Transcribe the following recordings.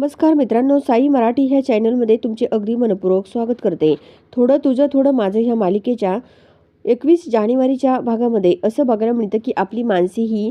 नमस्कार मित्रांनो साई मराठी ह्या चॅनलमध्ये तुमचे अगदी मनपूर्वक स्वागत करते. थोडं तुझं थोडं माझं ह्या मालिकेच्या एकवीस जानेवारीच्या भागामध्ये असं बघायला मिळतं की आपली मानसी ही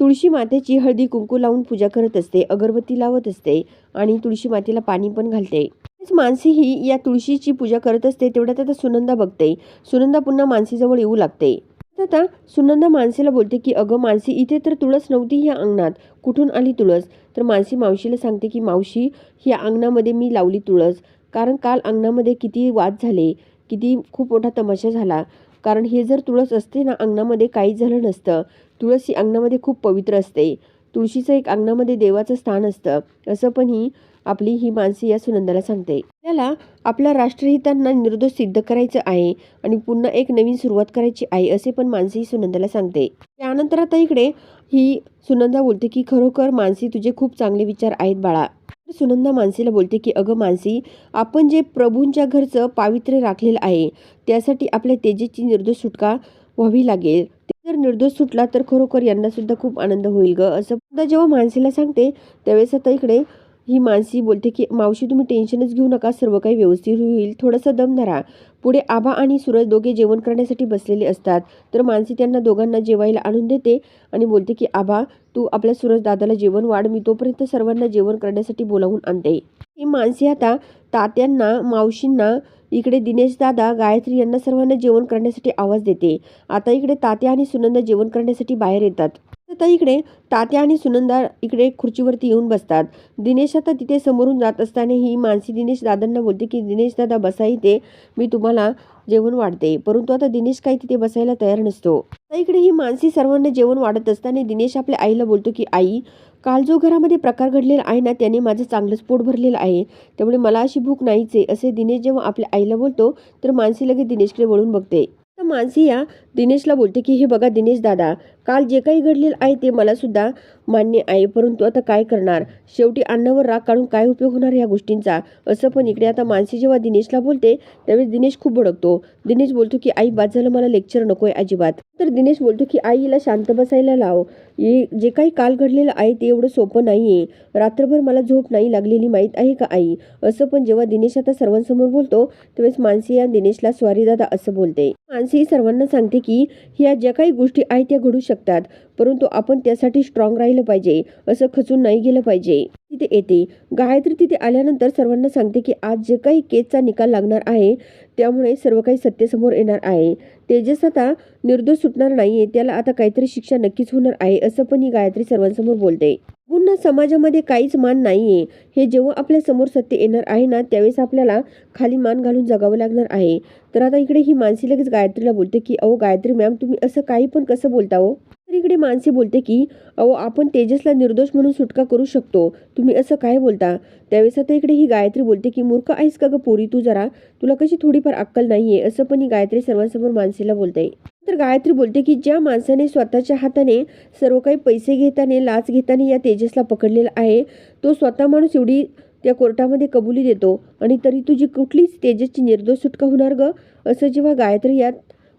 तुळशी मातेची हळदी कुंकू लावून पूजा करत असते अगरबत्ती लावत असते आणि तुळशी मातेला पाणी पण घालते. मानसी ही या तुळशीची पूजा करत असते तेवढ्यात आता सुनंदा बघते. सुनंदा पुन्हा मानसीजवळ येऊ लागते. आता सुनंदा मानसीला बोलते की अगं मानसी इथे तर तुळस नव्हती ह्या अंगणात. कुठून आली तुळस? तर मानसी मावशीला सांगते की मावशी ह्या अंगणामध्ये मी लावली तुळस. कारण काल अंगणामध्ये किती वाद झाले किती खूप मोठा तमाशा झाला. कारण हे जर तुळस असते ना अंगणामध्ये काहीच झालं नसतं. तुळस ही अंगणामध्ये खूप पवित्र असते. तुळशीचं एक अंगणामध्ये देवाचं स्थान असतं. असं पण ही आपली ही मानसी या सुनंदाला सांगते. आपल्याला आपल्या राष्ट्रहितांना निर्दोष सिद्ध करायचं आहे आणि पुन्हा एक नवीन सुरुवात करायची आहे असे पण मानसी सुनंदाला सांगते. त्यानंतर आता इकडे ही सुनंदा बोलते की खरोखर मानसी तुझे खूप चांगले विचार आहेत बाळा. सुनंदा मानसीला बोलते की अगं मानसी आपण जे प्रभूंच्या घरचं पावित्र्य राखलेलं आहे त्यासाठी आपल्या तेजेची निर्दोष सुटका व्हावी लागेल. ते जर निर्दोष सुटला तर खरोखर यांना सुद्धा खूप आनंद होईल ग असं जेव्हा मानसीला सांगते त्यावेळेस आता इकडे ही मानसी बोलते की मावशी तुम्ही टेन्शनच घेऊ नका सर्व काही व्यवस्थित होईल. थोडासा दम धरा. पुढे आबा आणि सूरज दोघे जेवण करण्यासाठी बसलेले असतात. तर मानसी त्यांना दोघांना जेवायला आणून देते आणि बोलते की आबा तू आपल्या सूरज दादाला जेवण वाढ. मी तोपर्यंत सर्वांना जेवण करण्यासाठी बोलावून आणते. ही मानसी आता तात्यांना मावशींना इकडे दिनेश दादा गायत्री यांना सर्वांना जेवण करण्यासाठी आवाज देते. आता इकडे तात्या आणि सुनंदा जेवण करण्यासाठी बाहेर येतात. आता इकडे तात्या आणि सुनंदा इकडे खुर्चीवरती येऊन बसतात. दिनेश आता तिथे समोरून जात असताना ही मानसी दिनेश दादांना बोलते की दिनेश दादा बसा इथे. मी तुम्हाला जेवण वाढते. परंतु आता दिनेश काही तिथे बसायला तयार नसतो. आता इकडे ही मानसी सर्वांना जेवण वाढत असताना दिनेश आपल्या आईला बोलतो की आई काल जो घरामध्ये प्रकार घडलेला आहे ना त्याने माझं चांगलंच पोट भरलेलं आहे. त्यामुळे मला अशी भूक नाहीच आहे. असे दिनेश जेव्हा आपल्या आईला बोलतो तर मानसी लगेच दिनेशकडे वळून बघते. तर दिनेशला बोलते की हे बघा दिनेश दादा काल जे काही घडलेलं आहे ते मला सुद्धा मान्य आहे. परंतु आता काय करणार? शेवटी अन्नावर राग काढून काय उपयोग होणार या गोष्टींचा? असं पण इकडे आता मानसी जेव्हा दिनेशला बोलते त्यावेळेस दिनेश खूप भडकतो. दिनेश बोलतो की आई बाद झालं मला लेक्चर नकोय अजिबात. तर दिनेश बोलतो की आईला शांत बसायला लाव. हे जे काही काल घडलेलं आहे ते एवढं सोपं नाहीये. रात्रभर मला झोप नाही लागलेली माहीत आहे का आई? असं पण जेव्हा दिनेश आता सर्वांसमोर बोलतो त्यावेळेस मानसी या दिनेशला स्वारी दादा असं बोलते. मानसी सर्वांना सांगते की ह्या ज्या काही गोष्टी आहेत त्या घडू शकतात. परंतु आपण त्यासाठी स्ट्रॉंग राहिलं पाहिजे. असं खचून नाही गेलं पाहिजे. तिथे येते. गायत्री तिथे आल्यानंतर सर्वांना सांगते की आज जे काही केसचा निकाल लागणार आहे त्यामुळे सर्व काही सत्तेसमोर येणार आहे. तेजस आता निर्दोष सुटणार नाहीये त्याला आता काहीतरी शिक्षा नक्कीच होणार आहे असं पण ही गायत्री सर्वांसमोर बोलते. पुन्हा समाजामध्ये काहीच मान नाहीये. हे जेव्हा आपल्यासमोर सत्य येणार आहे ना त्यावेळेस आपल्याला खाली मान घालून जगावं लागणार आहे. तर आता इकडे ही मानसी लगेच गायत्रीला बोलते की अहो गायत्री मॅम तुम्ही असं काही पण कसं बोलता हो? दुसरीकडे इकडे मानसी बोलते की अहो आपण तेजसला निर्दोष म्हणून सुटका करू शकतो. तुम्ही असं काय बोलता? त्यावेळेस आता इकडे ही गायत्री बोलते की मूर्ख आहेस का ग पोरी तू जरा? तुला कशी थोडीफार अक्कल नाहीये? असं पण ही गायत्री सर्वांसमोर मानसीला बोलते. तर गायत्री बोलते की ज्या माणसाने स्वतःच्या हाताने सर्व काही पैसे घेताना लाच घेताना या तेजसला पकडलेला आहे तो स्वतः माणूस एवढी त्या कोर्टामध्ये कबुली देतो आणि तरी तुझी कुठलीच तेजसची निर्दोष सुटका होणार ग? असं जेव्हा गायत्री यात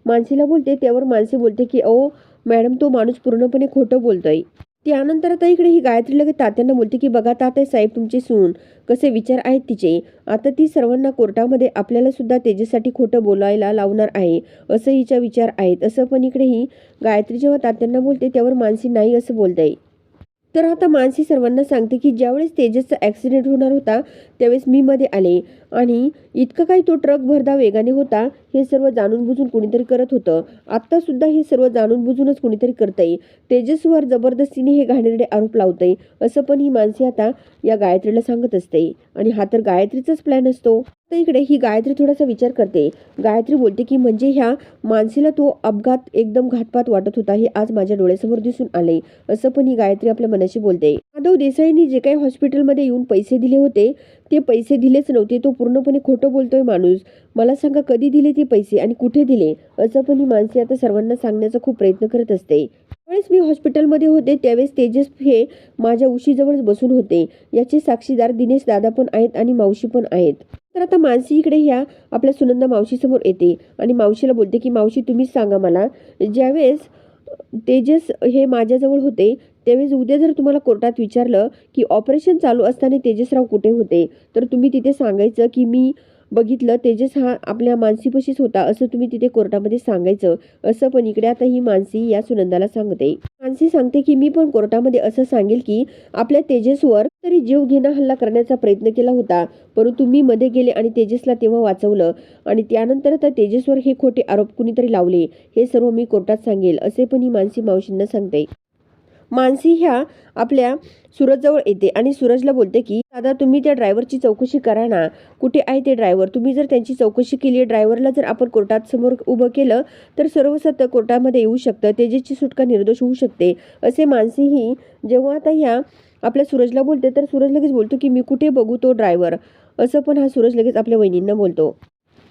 मानसीला बोलते त्यावर मानसी बोलते की अहो मॅडम तो माणूस पूर्णपणे खोटं बोलतोय. त्यानंतर आता इकडे ही गायत्री लगेच तात्यांना बोलते की बघा तात्या साहेब तुमचे सून कसे विचार आहेत तिचे. आता ती सर्वांना कोर्टामध्ये आपल्याला सुद्धा तेजेसाठी खोटं बोलायला लावणार आहे. असं हिचा विचार आहेत. असं पण इकडे ही गायत्री जेव्हा तात्यांना बोलते त्यावर मानसी नाही असं बोलते तर आता मानसी सर्वांना सांगते की ज्यावेळेस तेजसचा ॲक्सिडेंट होणार होता त्यावेळेस मी मध्ये आले. आणि इतकं काही तो ट्रक भरदा वेगाने होता हे सर्व जाणून बुजून कुणीतरी करत होतं. आत्ता सुद्धा हे सर्व जाणून बुजूनच कुणीतरी करतंय. तेजसवर जबरदस्तीने हे घाणेरडे आरोप लावतंय असं पण ही माणसे आता या गायत्रीला सांगत असते. आणि हा तर गायत्रीचाच प्लॅन असतो. तर इकडे ही गायत्री थोडासा विचार करते. गायत्री बोलते की म्हणजे ह्या माणसेला तो अपघात एकदम घातपात वाटत होता हे आज माझ्या डोळ्यासमोर दिसून आले. असं पण ही गायत्री आपल्या मनाशी बोलते. माधव देसाईंनी जे काही हॉस्पिटलमध्ये येऊन पैसे दिले होते ते पैसे दिलेच नव्हते. तो पूर्णपणे खोटं बोलतोय माणूस. मला सांगा कधी दिले ते पैसे आणि कुठे दिले? असं पण ही माणसे आता सर्वांना सांगण्याचा खूप प्रयत्न करत असते. त्यावेळेस मी हॉस्पिटलमध्ये होते त्यावेळेस तेजस हे माझ्या उशीजवळच बसून होते. याचे साक्षीदार दिनेश दादा पण आहेत आणि मावशी पण आहेत. तर आता मानसी इकडे ह्या आपल्या सुनंदा मावशीसमोर येते आणि मावशीला बोलते की मावशी तुम्हीच सांगा मला. ज्यावेळेस तेजस हे माझ्याजवळ होते त्यावेळेस उद्या जर तुम्हाला कोर्टात विचारलं की ऑपरेशन चालू असताना तेजसराव कुठे होते तर तुम्ही तिथे सांगायचं की मी बघितलं तेजस हा आपल्या मानसीपाशीच होता असं तुम्ही तिथे कोर्टामध्ये सांगायचं. असं पण इकडे आता ही मानसी या सुनंदाला सांगते. मानसी सांगते की मी पण कोर्टामध्ये असं सांगेल की आपल्या तेजसवर तरी जीव घेणं हल्ला करण्याचा प्रयत्न केला होता परंतु मी मध्ये गेले आणि तेजसला तेव्हा वाचवलं आणि त्यानंतर आता तेजसवर हे खोटे आरोप कुणीतरी लावले हे सर्व मी कोर्टात सांगेल असे पण ही मानसी मावशींना सांगते. मानसी ह्या आपल्या सूरजजवळ येते आणि सूरजला बोलते की दादा तुम्ही त्या ड्रायव्हरची चौकशी करा ना. कुठे आहे ते ड्रायव्हर? तुम्ही जर त्यांची चौकशी केली ड्रायव्हरला जर आपण कोर्टात समोर उभं केलं तर सर्व सत्य कोर्टामध्ये येऊ शकतं. तेजेची सुटका निर्दोष होऊ शकते. असे मानसी ही जेव्हा आता ह्या आपल्या सूरजला बोलते तर सूरज लगेच बोलतो की मी कुठे बघू तो ड्रायव्हर? असं पण हा सूरज लगेच आपल्या वहिनींना बोलतो.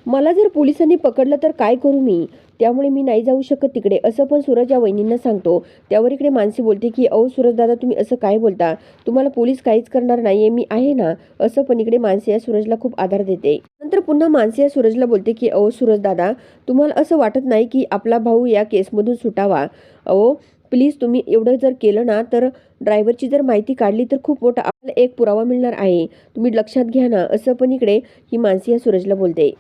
मला जर पोलिसांनी पकडलं तर काय करू मी? त्यामुळे मी नाही जाऊ शकत तिकडे असं पण सूरज या वहिनींना सांगतो. त्यावर इकडे मानसी बोलते की अहो सूरज दादा तुम्ही असं काय बोलता? तुम्हाला पोलीस काहीच करणार नाहीये मी आहे ना? असं पण इकडे मानसी या सूरजला खूप आधार देते. नंतर पुन्हा मानसी या सूरजला बोलते की अहो सूरज दादा तुम्हाला असं वाटत नाही की आपला भाऊ या केसमधून सुटावा? अहो प्लीज तुम्ही एवढं जर केलं ना तर ड्रायव्हरची जर माहिती काढली तर खूप मोठा आपल्याला एक पुरावा मिळणार आहे. तुम्ही लक्षात घ्या ना असं पण इकडे ही मानसी या सूरजला बोलते.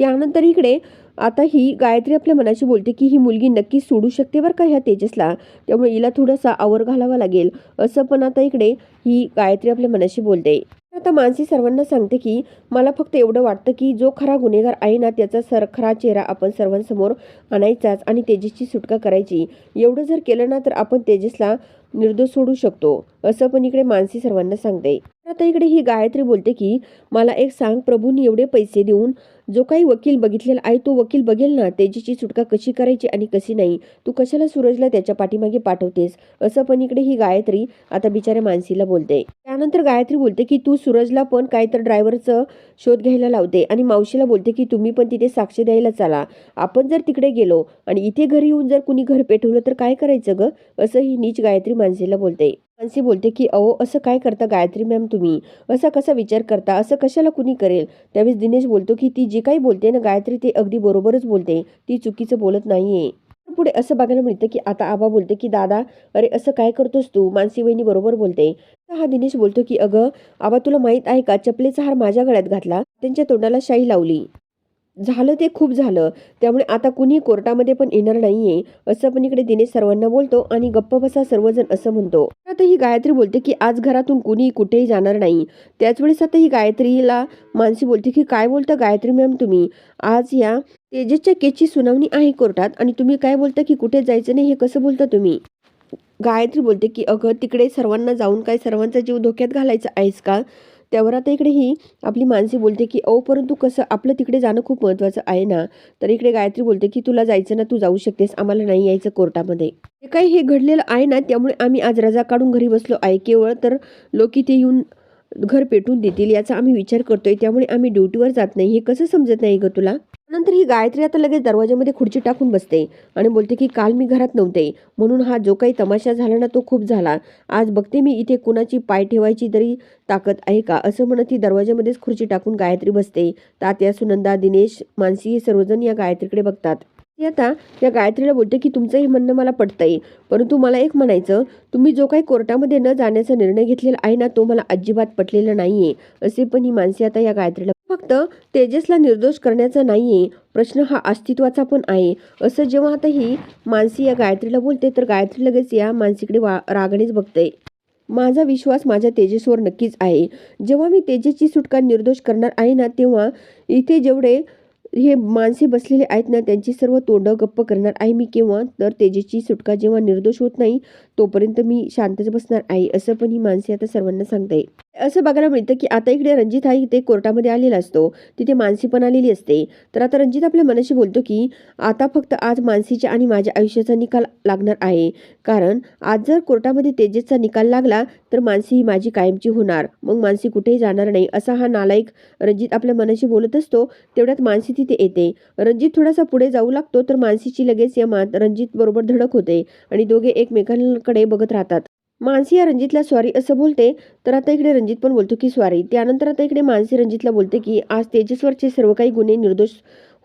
त्यानंतर इकडे आता ही गायत्री आपल्या मनाशी बोलते की ही मुलगी नक्कीच सोडू शकते बरं का ह्या तेजसला. त्यामुळे हिला थोडासा आवर घालावा लागेल. असं पण आता इकडे ही गायत्री आपल्या मनाशी बोलते. आता मानसी सर्वांना सांगते की मला फक्त एवढं वाटतं की जो खरा गुन्हेगार आहे ना त्याचा सर खरा चेहरा आपण सर्वांसमोर आणायचाच आणि तेजसची सुटका करायची. एवढं जर केलं ना तर आपण तेजसला निर्दोष सोडू शकतो. असं पण इकडे मानसी सर्वांना सांगते. आता इकडे ही गायत्री बोलते की मला एक सांग प्रभूंनी एवढे पैसे देऊन जो काही वकील बघितलेला आहे तो वकील बघेल ना तेजीची सुटका कशी करायची आणि कशी नाही? तू कशाला सूरजला त्याच्या पाठीमागे पाठवतेस? असं पण इकडे ही गायत्री आता बिचाऱ्या मानसीला बोलते. त्यानंतर गायत्री बोलते की तू सूरजला पण काय तर ड्रायव्हरचं शोध घ्यायला लावते आणि मावशीला बोलते की तुम्ही पण तिथे साक्ष द्यायला चला. आपण जर तिकडे गेलो आणि इथे घरी येऊन जर कुणी घर पेटवलं तर काय करायचं ग? असं ही नीच गायत्री मानसीला बोलते. मानसी बोलते की अहो असं काय करता गायत्री मॅम तुम्ही? असा कसा विचार करता? असं कशाला कुणी करेल? त्यावेळेस दिनेश बोलतो की ती जी काही बोलते ना गायत्री ते अगदी बरोबरच बोलते. ती चुकीचं बोलत नाहीये. पुढे असं बघायला मिळतं की आता आबा बोलते की दादा अरे असं काय करतोस तू? मानसी वहिनी बरोबर बोलते. हा दिनेश बोलतो की अगं आबा तुला माहीत आहे का? चपलेचा हार माझ्या गळ्यात घातला. त्यांच्या तोंडाला शाई लावली. झालं ते खूप झालं. त्यामुळे आता कुणी कोर्टामध्ये पण येणार नाहीये असं पण इकडे दिनेश सर्वांना बोलतो आणि गप्प बसा सर्वजण असं म्हणतो. आता ही गायत्री बोलते की आज घरातून कुणी कुठेही जाणार नाही. त्याच वेळेस आता ही गायत्रीला मानसी बोलते की काय बोलता गायत्री मॅम तुम्ही? आज या तेजेसच्या केसची सुनावणी आहे कोर्टात आणि तुम्ही काय बोलता की कुठे जायचं नाही हे कसं बोलता तुम्ही? गायत्री बोलते की अगं तिकडे सर्वांना जाऊन काय सर्वांचा जीव धोक्यात घालायचा आहेस का? त्यावर आता इकडे ही आपली मानसी बोलते की अहो परंतु कसं आपलं तिकडे जाणं खूप महत्त्वाचं आहे ना? तर इकडे गायत्री बोलते की तुला जायचं ना तू जाऊ शकतेस. आम्हाला नाही यायचं कोर्टामध्ये. जे काही हे घडलेलं आहे ना त्यामुळे आम्ही आज रजा काढून घरी बसलो आहे. केवळ तर लोक इथे येऊन घर पेटून देतील याचा आम्ही विचार करतोय. त्यामुळे आम्ही ड्युटीवर जात नाही. हे कसं समजत नाही ग तुला? नंतर ही गायत्री आता लगेच दरवाजामध्ये खुर्ची टाकून बसते आणि बोलते की काल मी घरात नव्हते. म्हणून हा जो काही तमाशा झाला ना तो खूप झाला. आज बघते मी इथे कुणाची पाय ठेवायची तरी ताकद आहे का? असं म्हणत ही दरवाजामध्येच खुर्ची टाकून गायत्री बसते. तात्या सुनंदा दिनेश मानसी हे सर्वजण या गायत्रीकडे बघतात. आता या गायत्रीला बोलते की तुमचं हे म्हणणं मला पटतंय. परंतु मला एक म्हणायचं तुम्ही जो काही कोर्टामध्ये न जाण्याचा निर्णय घेतलेला आहे ना तो मला अजिबात पटलेला नाहीये. असे पण ही माणसे आता या गायत्रीला फक्त तेजसला निर्दोष करण्याचा नाहीये. प्रश्न हा अस्तित्वाचा पण आहे. असं जेव्हा आता ही मानसी या गायत्रीला बोलते तर गायत्री लगेच या मानसीकडे वा रागणेच बघते. माझा विश्वास माझ्या तेजसवर नक्कीच आहे. जेव्हा मी तेजेसची सुटका निर्दोष करणार आहे ना तेव्हा इथे जेवढे हे माणसे बसलेले आहेत ना त्यांची सर्व तोंडं गप्प करणार आहे मी केव्हा? तर तेजेची सुटका जेव्हा निर्दोष होत नाही तोपर्यंत मी शांतच बसणार आहे असं पण ही माणसे आता सर्वांना सांगते. असं बघायला मिळतं की आता इकडे रणजित हा इथे कोर्टामध्ये आलेला असतो. तिथे मानसी पण आलेली असते. तर आता रणजित आपल्या मनाशी बोलतो की आता फक्त आज मानसीच्या आणि माझ्या आयुष्याचा निकाल लागणार आहे. कारण आज जर कोर्टामध्ये तेजसचा निकाल लागला तर मानसी ही माझी कायमची होणार. मग मानसी कुठेही जाणार नाही असा हा नालायक रणजित आपल्या मनाशी बोलत असतो. तेवढ्यात मानसी तिथे येते. रणजित थोडासा पुढे जाऊ लागतो तर मानसीची लगेच या मा रणजित बरोबर धडक होते. आणि दोघे एकमेकांना एकमेकांकडे बघत राहतात. मानसी या रणजितला सॉरी असं बोलते तर आता इकडे रणजित पण बोलतो की सॉरी त्यानंतर आता इकडे मानसी रणजितला बोलते की आज तेजसवरचे सर्व काही गुन्हे निर्दोष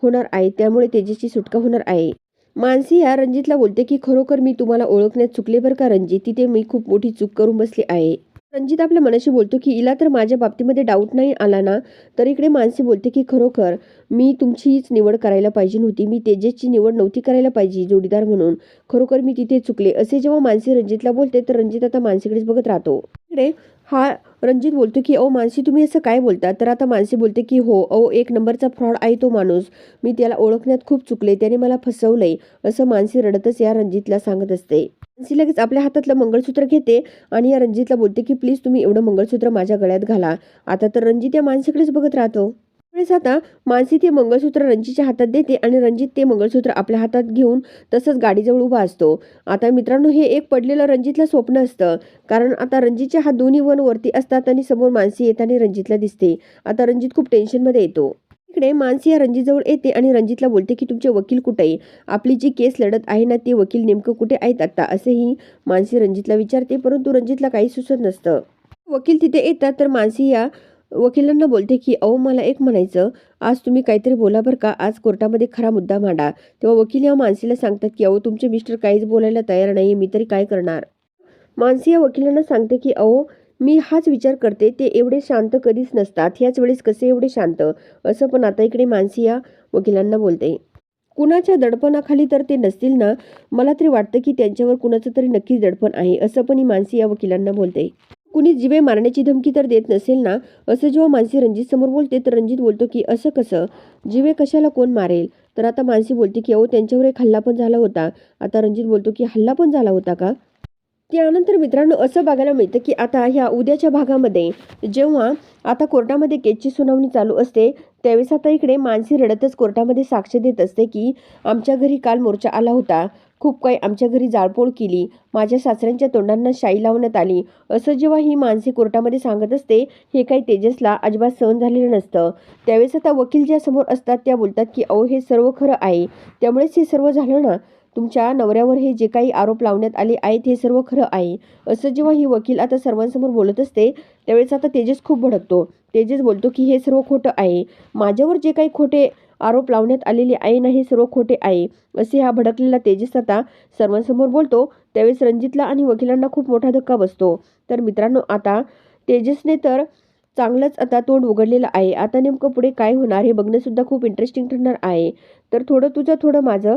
होणार आहेत त्यामुळे तेजसची सुटका होणार आहे. मानसी या रणजितला बोलते की खरोखर मी तुम्हाला ओळखण्यात चुकले बरं का रणजित? तिथे मी खूप मोठी चूक करून बसली आहे. रणजित आपल्या मनाशी बोलतो की हिला तर माझ्या बाबतीमध्ये डाऊट नाही आला ना? तर इकडे मानसी बोलते की खरोखर मी तुमचीच निवड करायला पाहिजे नव्हती. मी तेजेसची निवड नव्हती करायला पाहिजे जोडीदार म्हणून. खरोखर मी तिथे चुकले. असे जेव्हा मानसी रणजितला बोलते तर रणजित आता मानसीकडेच बघत राहतो. इकडे हा रणजित बोलतो की अहो मानसी तुम्ही असं काय बोलता? तर आता मानसी बोलते की हो अहो एक नंबरचा फ्रॉड आहे तो माणूस. मी त्याला ओळखण्यात खूप चुकले. त्याने मला फसवलंय. असं मानसी रडतच या रणजितला सांगत असते. मानसी लगेच आपल्या हातातलं मंगळसूत्र घेते आणि या रणजितला बोलते की प्लीज तुम्ही एवढं मंगळसूत्र माझ्या गळ्यात घाला. आता तर रणजित या मानसीकडेच बघत राहतो. त्यावेळेस आता मानसी ते मंगळसूत्र रणजितच्या हातात देते आणि रणजित ते मंगळसूत्र आपल्या हातात घेऊन तसंच गाडीजवळ उभा असतो. आता मित्रांनो हे एक पडलेलं रणजितला स्वप्न असतं. कारण आता रणजितच्या हात दोन्ही वन वरती असतात आणि समोर मानसी येताना रणजितला दिसते. आता रणजित खूप टेन्शनमध्ये येतो. इकडे मानसी या रणजितजवळ येते आणि रणजितला बोलते की तुमचे वकील कुठे आहे आपली जी केस लढत आहे ना ते वकील नेमकं कुठे आहेत आता? असेही मानसी रणजितला विचारते परंतु रणजितला काही सुचत नसतं. वकील तिथे येतात तर मानसी या वकिलांना बोलते की अहो मला एक म्हणायचं. आज तुम्ही काहीतरी बोला बरं का. आज कोर्टामध्ये खरा मुद्दा मांडा. तेव्हा वकील या मानसीला सांगतात की अहो तुमचे मिस्टर काहीच बोलायला तयार नाही मी तरी काय करणार? मानसी या वकिलांना सांगते की अहो मी हाच विचार करते ते एवढे शांत कधीच नसतात. ह्याच वेळेस कसे एवढे शांत? असं पण आता इकडे मानसी या वकिलांना बोलते. कुणाच्या दडपणाखाली तर ते नसतील ना? मला तरी वाटतं की त्यांच्यावर कुणाचं तरी नक्कीच दडपण आहे असं पण ही मानसी या वकिलांना बोलते. कुणी जिवे मारण्याची धमकी तर देत नसेल ना? असं जेव्हा मानसी रणजित समोर बोलते तर रणजित बोलतो की असं कसं? जिवे कशाला कोण मारेल? तर आता मानसी बोलते की अहो त्यांच्यावर एक हल्ला पण झाला होता. आता रणजित बोलतो की हल्ला पण झाला होता का? त्यानंतर मित्रांनो असं बघायला मिळतं की आता ह्या उद्याच्या भागामध्ये जेव्हा आता कोर्टामध्ये केसची सुनावणी चालू असते त्यावेळेस आता इकडे मानसी रडतच कोर्टामध्ये साक्ष देत असते की आमच्या घरी काल मोर्चा आला होता. खूप काही आमच्या घरी जाळपोळ केली. माझ्या सासऱ्यांच्या तोंडांना शाई लावण्यात आली. असं जेव्हा ही मानसी कोर्टामध्ये सांगत असते हे काही तेजसला अजिबात सहन झालेलं नसतं. त्यावेळेस आता वकील ज्या समोर असतात त्या बोलतात की अहो हे सर्व खरं आहे. त्यामुळेच हे सर्व झालं ना. तुमच्या नवऱ्यावर हे जे काही आरोप लावण्यात आले आहेत हे सर्व खरं आहे. असं जेव्हा ही वकील आता सर्वांसमोर बोलत असते त्यावेळेस आता तेजस खूप भडकतो. तेजस बोलतो की हे सर्व खोटं आहे. माझ्यावर जे काही खोटे आरोप लावण्यात आलेले आहे ना हे सर्व खोटे आहे. असे हा भडकलेला तेजस आता सर्वांसमोर बोलतो. त्यावेळेस रणजितला आणि वकिलांना खूप मोठा धक्का बसतो. तर मित्रांनो आता तेजसने तर चांगलंच आता तोंड उघडलेलं आहे. आता नेमकं पुढे काय होणार हे बघणंसुद्धा खूप इंटरेस्टिंग ठरणार आहे. तर थोडं तुझं थोडं माझं